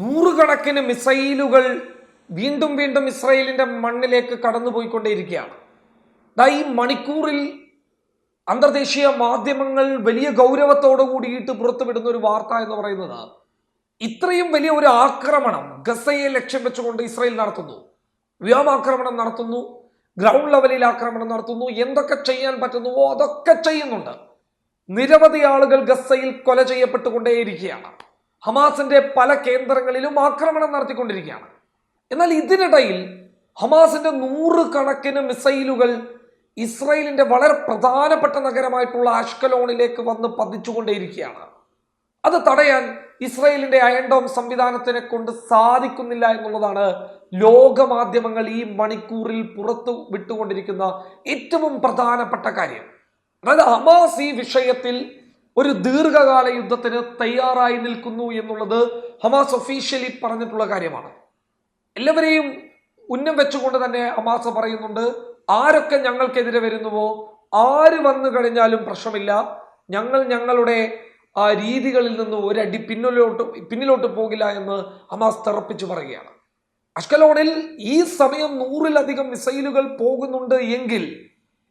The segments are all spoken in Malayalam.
നൂറുകണക്കിന് മിസൈലുകൾ വീണ്ടും വീണ്ടും ഇസ്രയേലിന്റെ മണ്ണിലേക്ക് കടന്നുപോയിക്കൊണ്ടേയിരിക്കുകയാണ്. ദാ ഈ മണിക്കൂറിൽ അന്തർദേശീയ മാധ്യമങ്ങൾ വലിയ ഗൗരവത്തോടു കൂടിയിട്ട് പുറത്തുവിടുന്ന ഒരു വാർത്ത എന്ന് പറയുന്നത് ഇത്രയും വലിയ ഒരു ആക്രമണം ഗസയെ ലക്ഷ്യം വെച്ചുകൊണ്ട് ഇസ്രയേൽ നടത്തുന്നു. വ്യോമാക്രമണം നടത്തുന്നു ഗ്രൗണ്ട് ലെവലിൽ ആക്രമണം നടത്തുന്നു എന്തൊക്കെ ചെയ്യാൻ പറ്റുന്നുവോ അതൊക്കെ ചെയ്യുന്നുണ്ട്. നിരവധി ആളുകൾ ഗസയിൽ കൊല ചെയ്യപ്പെട്ടുകൊണ്ടേയിരിക്കുകയാണ്. ഹമാസിന്റെ പല കേന്ദ്രങ്ങളിലും ആക്രമണം നടത്തിക്കൊണ്ടിരിക്കുകയാണ്. എന്നാൽ ഇതിനിടയിൽ ഹമാസിന്റെ നൂറുകണക്കിന് മിസൈലുകൾ ഇസ്രയേലിന്റെ വളരെ പ്രധാനപ്പെട്ട നഗരമായിട്ടുള്ള അഷ്കലോണിലേക്ക് വന്ന് പതിച്ചുകൊണ്ടേയിരിക്കുകയാണ്. അത് തടയാൻ ഇസ്രയേലിന്റെ അയൺഡോം സംവിധാനത്തിനെ കൊണ്ട് സാധിക്കുന്നില്ല എന്നുള്ളതാണ് ലോകമാധ്യമങ്ങൾ ഈ മണിക്കൂറിൽ പുറത്തു വിട്ടുകൊണ്ടിരിക്കുന്ന ഏറ്റവും പ്രധാനപ്പെട്ട കാര്യം. അതായത് ഹമാസ് ഈ വിഷയത്തിൽ ഒരു ദീർഘകാല യുദ്ധത്തിന് തയ്യാറായി നിൽക്കുന്നു എന്നുള്ളത് ഹമാസ് ഒഫീഷ്യലി പറഞ്ഞിട്ടുള്ള കാര്യമാണ്. എല്ലാവരെയും ഉന്നം വെച്ചുകൊണ്ട് തന്നെ ഹമാസ് പറയുന്നുണ്ട് ആരൊക്കെ ഞങ്ങൾക്കെതിരെ വരുന്നുവോ ആര് വന്നു കഴിഞ്ഞാലും പ്രശ്നമില്ല. ഞങ്ങൾ ഞങ്ങളുടെ ആ രീതികളിൽ നിന്ന് ഒരടി പിന്നിലോട്ട് പിന്നിലോട്ട് പോകില്ല എന്ന് ഹമാസ് തെറപ്പിച്ചു പറയുകയാണ്. അഷ്കലോണിൽ ഈ സമയം നൂറിലധികം മിസൈലുകൾ പോകുന്നുണ്ട് എങ്കിൽ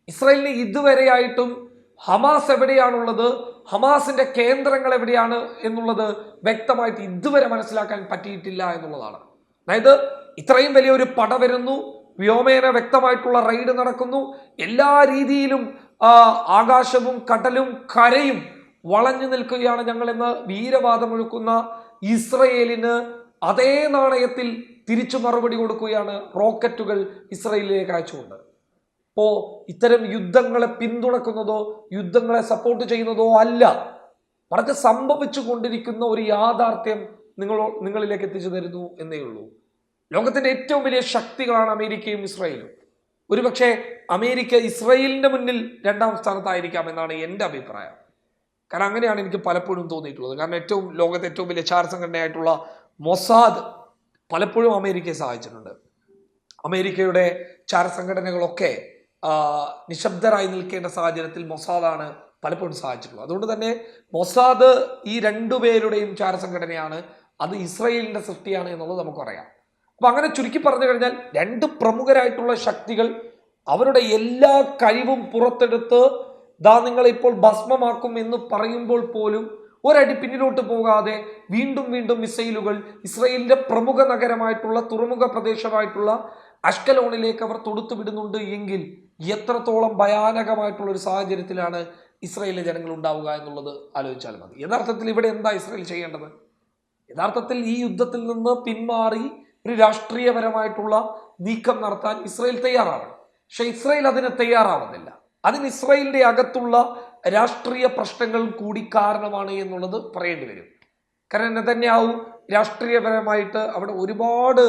ഇസ്രായേലിന് ഇതുവരെയായിട്ടും ഹമാസ് എവിടെയാണുള്ളത്? ഹമാസിന്റെ കേന്ദ്രങ്ങൾ എവിടെയാണ് എന്നുള്ളത് വ്യക്തമായിട്ട് ഇതുവരെ മനസ്സിലാക്കാൻ പറ്റിയിട്ടില്ല എന്നുള്ളതാണ്. അതായത് ഇത്രയും വലിയൊരു പട വരുന്നു വ്യോമേന വ്യക്തമായിട്ടുള്ള റെയ്ഡ് നടക്കുന്നു എല്ലാ രീതിയിലും ആകാശവും കടലും കരയും വളഞ്ഞു നിൽക്കുകയാണ് ഞങ്ങളെന്ന് വീരവാദമൊഴുക്കുന്ന ഇസ്രയേലിന് അതേ നാണയത്തിൽ തിരിച്ചു മറുപടി കൊടുക്കുകയാണ് റോക്കറ്റുകൾ ഇസ്രയേലിലേക്ക് അയച്ചുകൊണ്ട്. അപ്പോ ഇത്തരം യുദ്ധങ്ങളെ പിന്തുണക്കുന്നതോ യുദ്ധങ്ങളെ സപ്പോർട്ട് ചെയ്യുന്നതോ അല്ല. മറിച്ച് സംഭവിച്ചു കൊണ്ടിരിക്കുന്ന ഒരു യാഥാർത്ഥ്യം നിങ്ങൾ നിങ്ങളിലേക്ക് എത്തിച്ചു തരുന്നു എന്നേ ഉള്ളൂ. ലോകത്തിന്റെ ഏറ്റവും വലിയ ശക്തികളാണ് അമേരിക്കയും ഇസ്രായേലും. ഒരുപക്ഷെ അമേരിക്ക ഇസ്രായേലിന്റെ മുന്നിൽ രണ്ടാം സ്ഥാനത്തായിരിക്കാം എന്നാണ് എന്റെ അഭിപ്രായം. കാരണം അങ്ങനെയാണ് എനിക്ക് പലപ്പോഴും തോന്നിയിട്ടുള്ളത്. കാരണം ഏറ്റവും ലോകത്തെ ഏറ്റവും വലിയ ചാര സംഘടനയായിട്ടുള്ള മൊസാദ് പലപ്പോഴും അമേരിക്കയെ സഹായിച്ചിട്ടുണ്ട്. അമേരിക്കയുടെ ചാരസംഘടനകളൊക്കെ ആ, നിശബ്ദരായി നിൽക്കേണ്ട സാഹചര്യത്തിൽ മൊസാദാണ് പലപ്പോഴും സഹായിച്ചിട്ടുള്ളത് അതുകൊണ്ട് തന്നെ മൊസാദ് ഈ രണ്ടുപേരുടെയും ചാരസംഘടനയാണ്. അത് ഇസ്രയേലിന്റെ സൃഷ്ടിയാണ് എന്നുള്ളത് നമുക്കറിയാം. അപ്പം അങ്ങനെ ചുരുക്കി പറഞ്ഞു കഴിഞ്ഞാൽ രണ്ട് പ്രമുഖരായിട്ടുള്ള ശക്തികൾ അവരുടെ എല്ലാ കഴിവും പുറത്തെടുത്ത് ദാ നിങ്ങളെ ഇപ്പോൾ ഭസ്മമാക്കും എന്ന് പറയുമ്പോൾ പോലും ഒരടി പിന്നിലോട്ട് പോകാതെ വീണ്ടും വീണ്ടും മിസൈലുകൾ ഇസ്രയേലിന്റെ പ്രമുഖ നഗരമായിട്ടുള്ള തുറമുഖ പ്രദേശമായിട്ടുള്ള അഷ്കലോണിലേക്ക് അവർ തൊടുത്തു വിടുന്നുണ്ട് എങ്കിൽ എത്രത്തോളം ഭയാനകമായിട്ടുള്ള ഒരു സാഹചര്യത്തിലാണ് ഇസ്രയേലിലെ ജനങ്ങൾ ഉണ്ടാവുക എന്നുള്ളത് ആലോചിച്ചാൽ മതി. യഥാർത്ഥത്തിൽ ഇവിടെ എന്താ ഇസ്രയേൽ ചെയ്യേണ്ടത്? യഥാർത്ഥത്തിൽ ഈ യുദ്ധത്തിൽ നിന്ന് പിന്മാറി ഒരു രാഷ്ട്രീയപരമായിട്ടുള്ള നീക്കം നടത്താൻ ഇസ്രയേൽ തയ്യാറാവണം. പക്ഷെ ഇസ്രയേൽ അതിന് തയ്യാറാവുന്നില്ല. അതിന് ഇസ്രയേലിന്റെ അകത്തുള്ള രാഷ്ട്രീയ പ്രശ്നങ്ങൾ കൂടി കാരണമാണ് എന്നുള്ളത് പറയേണ്ടി വരും. കാരണം തന്നെയാവും രാഷ്ട്രീയപരമായിട്ട് അവിടെ ഒരുപാട്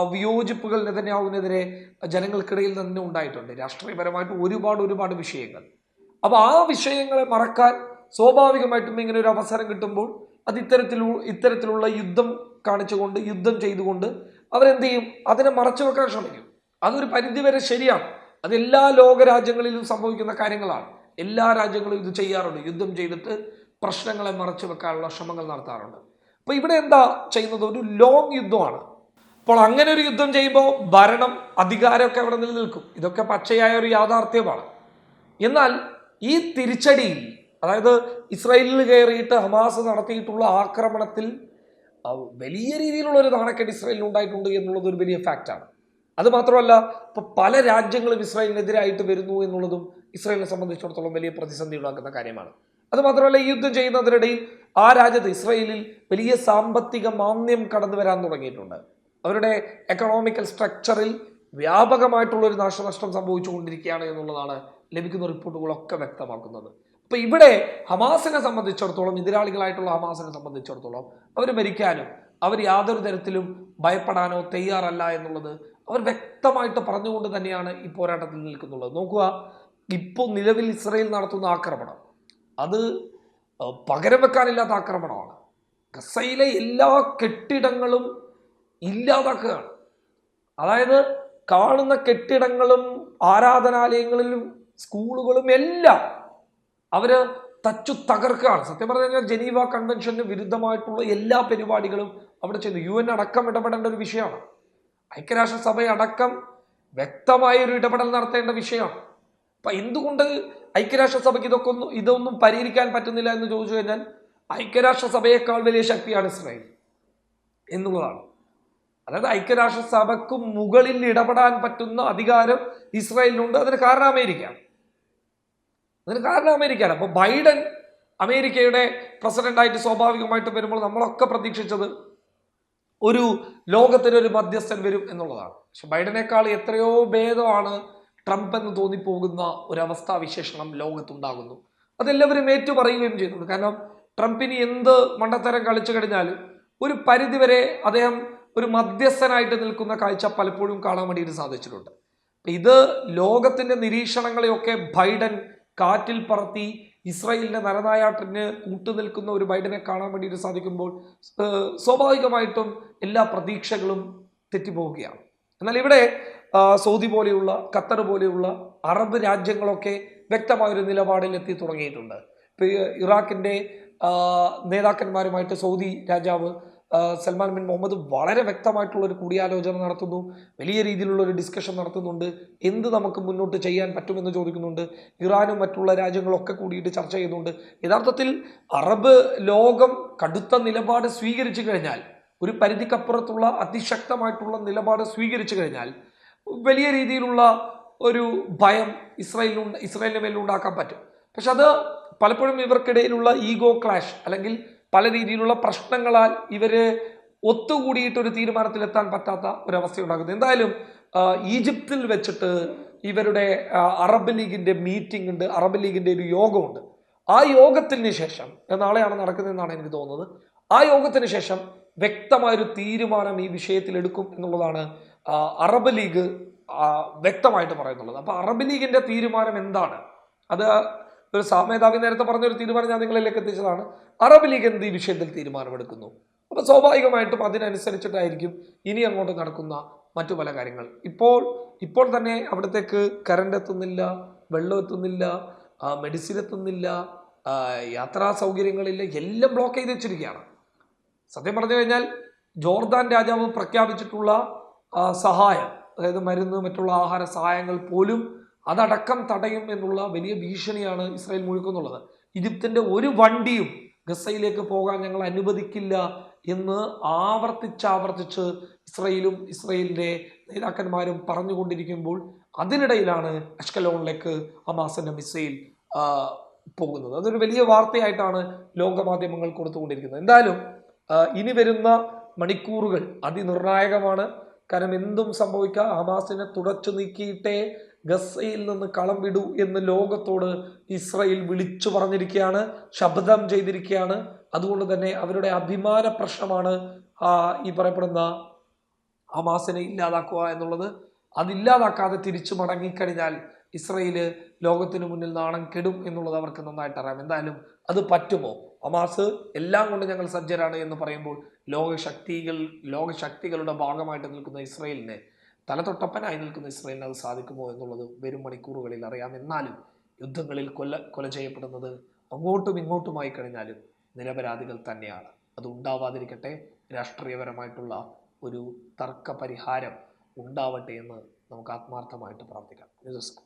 വിയോജിപ്പുകൾ നെതന്യാഹുവിനെതിരെ ജനങ്ങൾക്കിടയിൽ തന്നെ ഉണ്ടായിട്ടുണ്ട്. രാഷ്ട്രീയപരമായിട്ട് ഒരുപാട് ഒരുപാട് വിഷയങ്ങൾ. അപ്പോൾ ആ വിഷയങ്ങളെ മറക്കാൻ സ്വാഭാവികമായിട്ടും ഇങ്ങനെ ഒരു അവസരം കിട്ടുമ്പോൾ അത് ഇത്തരത്തിലു ഇത്തരത്തിലുള്ള യുദ്ധം കാണിച്ചുകൊണ്ട് യുദ്ധം ചെയ്തുകൊണ്ട് അവരെന്ത് ചെയ്യും? അതിനെ മറച്ചു വെക്കാൻ ശ്രമിക്കും. അതൊരു പരിധിവരെ ശരിയാണ്. അത് എല്ലാ ലോകരാജ്യങ്ങളിലും സംഭവിക്കുന്ന കാര്യങ്ങളാണ്. എല്ലാ രാജ്യങ്ങളും ഇത് ചെയ്യാറുണ്ട്. യുദ്ധം ചെയ്തിട്ട് പ്രശ്നങ്ങളെ മറച്ചു വെക്കാനുള്ള ശ്രമങ്ങൾ നടത്താറുണ്ട്. അപ്പോൾ ഇവിടെ എന്താ ചെയ്യുന്നത്? ഒരു ലോങ് യുദ്ധമാണ്. അപ്പോൾ അങ്ങനെ ഒരു യുദ്ധം ചെയ്യുമ്പോൾ ഭരണം അധികാരമൊക്കെ അവിടെ നിലനിൽക്കും. ഇതൊക്കെ പച്ചയായ ഒരു യാഥാർത്ഥ്യമാണ്. എന്നാൽ ഈ തിരിച്ചടിയിൽ അതായത് ഇസ്രായേലിൽ കയറിയിട്ട് ഹമാസ് നടത്തിയിട്ടുള്ള ആക്രമണത്തിൽ വലിയ രീതിയിലുള്ള ഒരു നാണക്കേട് ഇസ്രായേലിന് ഉണ്ടായിട്ടുണ്ട് എന്നുള്ളത് ഒരു വലിയ ഫാക്റ്റാണ് അത് മാത്രമല്ല ഇപ്പോൾ പല രാജ്യങ്ങളും ഇസ്രായേലിനെതിരായിട്ട് വരുന്നു എന്നുള്ളതും ഇസ്രായേലിനെ സംബന്ധിച്ചിടത്തോളം വലിയ പ്രതിസന്ധി ഉണ്ടാക്കുന്ന കാര്യമാണ്. അത് മാത്രമല്ല ഈ യുദ്ധം ചെയ്യുന്നതിനിടയിൽ ആ രാജ്യത്ത് ഇസ്രായേലിൽ വലിയ സാമ്പത്തിക മാന്ദ്യം കടന്നു വരാൻ തുടങ്ങിയിട്ടുണ്ട്. അവരുടെ എക്കണോമിക്കൽ സ്ട്രക്ചറിൽ വ്യാപകമായിട്ടുള്ളൊരു നാശനഷ്ടം സംഭവിച്ചുകൊണ്ടിരിക്കുകയാണ് എന്നുള്ളതാണ് ലഭിക്കുന്ന റിപ്പോർട്ടുകളൊക്കെ വ്യക്തമാക്കുന്നത്. അപ്പോൾ ഇവിടെ ഹമാസിനെ സംബന്ധിച്ചിടത്തോളം എതിരാളികളായിട്ടുള്ള ഹമാസിനെ സംബന്ധിച്ചിടത്തോളം അവർ മരിക്കാനും അവർ യാതൊരു തരത്തിലും ഭയപ്പെടാനോ തയ്യാറല്ല എന്നുള്ളത് അവർ വ്യക്തമായിട്ട് പറഞ്ഞുകൊണ്ട് തന്നെയാണ് ഈ പോരാട്ടത്തിൽ നിൽക്കുന്നുള്ളത് നോക്കുക ഇപ്പോൾ നിലവിൽ ഇസ്രയേൽ നടത്തുന്ന ആക്രമണം അത് പകരം വെക്കാനില്ലാത്ത ആക്രമണമാണ്. ഗസയിലെ എല്ലാ കെട്ടിടങ്ങളും ഇല്ലാതാക്കുകയാണ്. അതായത് കാണുന്ന കെട്ടിടങ്ങളും ആരാധനാലയങ്ങളിലും സ്കൂളുകളും എല്ലാം അവർ തച്ചു തകർക്കുകയാണ്. സത്യം പറഞ്ഞു കഴിഞ്ഞാൽ ജനീവ കൺവെൻഷന് വിരുദ്ധമായിട്ടുള്ള എല്ലാ പരിപാടികളും അവിടെ ചെയ്യുന്നു യു എൻ അടക്കം ഇടപെടേണ്ട ഒരു വിഷയമാണ്. ഐക്യരാഷ്ട്രസഭ അടക്കം വ്യക്തമായ ഒരു ഇടപെടൽ നടത്തേണ്ട വിഷയമാണ്. അപ്പൊ എന്തുകൊണ്ട് ഐക്യരാഷ്ട്രസഭയ്ക്ക് ഇതൊക്കെ ഒന്നും ഇതൊന്നും പരിഹരിക്കാൻ പറ്റുന്നില്ല എന്ന് ചോദിച്ചു കഴിഞ്ഞാൽ ഐക്യരാഷ്ട്രസഭയേക്കാൾ വലിയ ശക്തിയാണ് ഇസ്രായേൽ എന്നുള്ളതാണ്. അതായത് ഐക്യരാഷ്ട്ര സഭയ്ക്ക് മുകളിൽ ഇടപെടാൻ പറ്റുന്ന അധികാരം ഇസ്രായേലിനുണ്ട്. അതിന് കാരണം അമേരിക്കയാണ് അതിന് കാരണം അമേരിക്കയാണ്. അപ്പോൾ ബൈഡൻ അമേരിക്കയുടെ പ്രസിഡന്റായിട്ട് സ്വാഭാവികമായിട്ട് വരുമ്പോൾ നമ്മളൊക്കെ പ്രതീക്ഷിച്ചത് ഒരു ലോകത്തിനൊരു മധ്യസ്ഥൻ വരും എന്നുള്ളതാണ്. പക്ഷെ ബൈഡനേക്കാൾ എത്രയോ ഭേദമാണ് ട്രംപ് എന്ന് തോന്നിപ്പോകുന്ന ഒരവസ്ഥാ വിശേഷണം ലോകത്തുണ്ടാകുന്നു. അതെല്ലാവരും ഏറ്റു പറയുകയും ചെയ്യുന്നുണ്ട് കാരണം ട്രംപിന് എന്ത് മണ്ടത്തരം കളിച്ചു കഴിഞ്ഞാലും ഒരു പരിധിവരെ അദ്ദേഹം ഒരു മധ്യസ്ഥനായിട്ട് നിൽക്കുന്ന കാഴ്ച പലപ്പോഴും കാണാൻ വേണ്ടിയിട്ട് സാധിച്ചിട്ടുണ്ട്. ഇത് ലോകത്തിന്റെ നിരീക്ഷണങ്ങളെയൊക്കെ ബൈഡൻ കാറ്റിൽ പറത്തി ഇസ്രായേലിന്റെ നരനായാട്ടിന് കൂട്ടുനിൽക്കുന്ന ഒരു ബൈഡനെ കാണാൻ വേണ്ടിയിട്ട് സാധിക്കുമ്പോൾ സ്വാഭാവികമായിട്ടും എല്ലാ പ്രതീക്ഷകളും തെറ്റിപ്പോവുകയാണ്. എന്നാൽ ഇവിടെ സൗദി പോലെയുള്ള ഖത്തർ പോലെയുള്ള അറബ് രാജ്യങ്ങളൊക്കെ വ്യക്തമായൊരു നിലപാടിൽ എത്തി തുടങ്ങിയിട്ടുണ്ട്. ഇപ്പൊ ഇറാഖിന്റെ നേതാക്കന്മാരുമായിട്ട് സൗദി രാജാവ് സൽമാൻ ബിൻ മുഹമ്മദ് വളരെ വ്യക്തമായിട്ടുള്ള ഒരു കൂടിയാലോചന നടത്തുന്നു. വലിയ രീതിയിലുള്ള ഒരു ഡിസ്കഷൻ നടത്തുന്നുണ്ട്. എന്ത് നമുക്ക് മുന്നോട്ട് ചെയ്യാൻ പറ്റുമെന്ന് ചോദിക്കുന്നുണ്ട്. ഇറാനും മറ്റുള്ള രാജ്യങ്ങളൊക്കെ കൂടിയിട്ട് ചർച്ച ചെയ്യുന്നുണ്ട്. യഥാർത്ഥത്തിൽ അറബ് ലോകം കടുത്ത നിലപാട് സ്വീകരിച്ചു കഴിഞ്ഞാൽ ഒരു പരിധിക്കപ്പുറത്തുള്ള അതിശക്തമായിട്ടുള്ള നിലപാട് സ്വീകരിച്ചു കഴിഞ്ഞാൽ വലിയ രീതിയിലുള്ള ഒരു ഭയം ഇസ്രായേലിനുണ്ട് ഇസ്രായേലിന് മേലുണ്ടാക്കാൻ പറ്റും. പക്ഷെ അത് പലപ്പോഴും ഇവർക്കിടയിലുള്ള ഈഗോ ക്ലാഷ് അല്ലെങ്കിൽ പല രീതിയിലുള്ള പ്രശ്നങ്ങളാൽ ഇവർ ഒത്തുകൂടിയിട്ട് ഒരു തീരുമാനത്തിലെത്താൻ പറ്റാത്ത ഒരവസ്ഥയുണ്ടാകുന്നത് എന്തായാലും ഈജിപ്തിൽ വെച്ചിട്ട് ഇവരുടെ അറബ് ലീഗിന്റെ മീറ്റിംഗ് ഉണ്ട് അറബ് ലീഗിന്റെ ഒരു യോഗമുണ്ട്. ആ യോഗത്തിന് ശേഷം നാളെയാണ് നടക്കുന്നതെന്നാണ് എനിക്ക് തോന്നുന്നത് ആ യോഗത്തിന് ശേഷം വ്യക്തമായൊരു തീരുമാനം ഈ വിഷയത്തിൽ എടുക്കും എന്നുള്ളതാണ് അറബ് ലീഗ് വ്യക്തമായിട്ട് പറയുന്നുള്ളത്. അപ്പോൾ അറബ് ലീഗിന്റെ തീരുമാനം എന്താണ്? അത് ഒരു സാമേതാവി നേരത്തെ പറഞ്ഞൊരു തീരുമാനം ഞാൻ നിങ്ങളിലേക്ക് എത്തിച്ചതാണ്. അറബ് ലീഗ് എന്ത് ഈ വിഷയത്തിൽ തീരുമാനമെടുക്കുന്നു? അപ്പോൾ സ്വാഭാവികമായിട്ടും അതിനനുസരിച്ചിട്ടായിരിക്കും ഇനി അങ്ങോട്ട് നടക്കുന്ന മറ്റു പല കാര്യങ്ങൾ. ഇപ്പോൾ ഇപ്പോൾ തന്നെ അവിടത്തേക്ക് കറണ്ട് എത്തുന്നില്ല വെള്ളം എത്തുന്നില്ല മെഡിസിൻ എത്തുന്നില്ല യാത്രാ സൗകര്യങ്ങളില്ല എല്ലാം ബ്ലോക്ക് ചെയ്ത് വെച്ചിരിക്കുകയാണ്. സത്യം പറഞ്ഞു കഴിഞ്ഞാൽ ജോർദാൻ രാജാവ് പ്രഖ്യാപിച്ചിട്ടുള്ള സഹായം അതായത് മരുന്ന് മറ്റുള്ള ആഹാര സഹായങ്ങൾ പോലും അതടക്കം തടയും എന്നുള്ള വലിയ ഭീഷണിയാണ് ഇസ്രായേൽ മുഴുക്കുന്നുള്ളത്. ഈജിപ്തിന്റെ ഒരു വണ്ടിയും ഗസയിലേക്ക് പോകാൻ ഞങ്ങൾ അനുവദിക്കില്ല എന്ന് ആവർത്തിച്ചാവർത്തിച്ച് ഇസ്രയേലും ഇസ്രയേലിന്റെ നേതാക്കന്മാരും പറഞ്ഞുകൊണ്ടിരിക്കുമ്പോൾ അതിനിടയിലാണ് അഷ്കലോണിലേക്ക് ഹമാസിന്റെ മിസൈൽ പോകുന്നത്. അതൊരു വലിയ വാർത്തയായിട്ടാണ് ലോകമാധ്യമങ്ങൾ കൊടുത്തുകൊണ്ടിരിക്കുന്നത്. എന്തായാലും ഇനി വരുന്ന മണിക്കൂറുകൾ അതിനിർണായകമാണ്. കാരണം എന്തും സംഭവിക്കാം. ഹമാസിനെ തുടച്ചു നീക്കിയിട്ടേ ഗസയിൽ നിന്ന് കളം വിടൂ എന്ന് ലോകത്തോട് ഇസ്രയേൽ വിളിച്ചു പറഞ്ഞിരിക്കുകയാണ് ശബ്ദം ചെയ്തിരിക്കുകയാണ്. അതുകൊണ്ട് തന്നെ അവരുടെ അഭിമാന പ്രശ്നമാണ് ഈ പറയപ്പെടുന്ന ഹമാസിനെ ഇല്ലാതാക്കുക എന്നുള്ളത്. അതില്ലാതാക്കാതെ തിരിച്ചു മടങ്ങിക്കഴിഞ്ഞാൽ ഇസ്രയേൽ ലോകത്തിനു മുന്നിൽ നാണം കെടും എന്നുള്ളത് അവർക്ക് നന്നായിട്ട് അറിയാം. എന്തായാലും അത് പറ്റുമോ? ഹമാസ് എല്ലാം കൊണ്ട് ഞങ്ങൾ സജ്ജരാണ് എന്ന് പറയുമ്പോൾ ലോകശക്തികൾ ലോകശക്തികളുടെ ഭാഗമായിട്ട് നിൽക്കുന്ന ഇസ്രയേലിനെ തലതൊട്ടപ്പനായി നിൽക്കുന്ന ഇസ്രയേലിന് അത് സാധിക്കുമോ എന്നുള്ളത് വരും മണിക്കൂറുകളിൽ അറിയാം. എന്നാലും യുദ്ധങ്ങളിൽ കൊല്ല കൊല ചെയ്യപ്പെടുന്നത് അങ്ങോട്ടും ഇങ്ങോട്ടുമായി കഴിഞ്ഞാലും നിരപരാധികൾ തന്നെയാണ്. അത് ഉണ്ടാവാതിരിക്കട്ടെ രാഷ്ട്രീയപരമായിട്ടുള്ള ഒരു തർക്ക പരിഹാരം ഉണ്ടാവട്ടെ എന്ന് നമുക്ക് ആത്മാർത്ഥമായിട്ട് പ്രാർത്ഥിക്കാം. News desk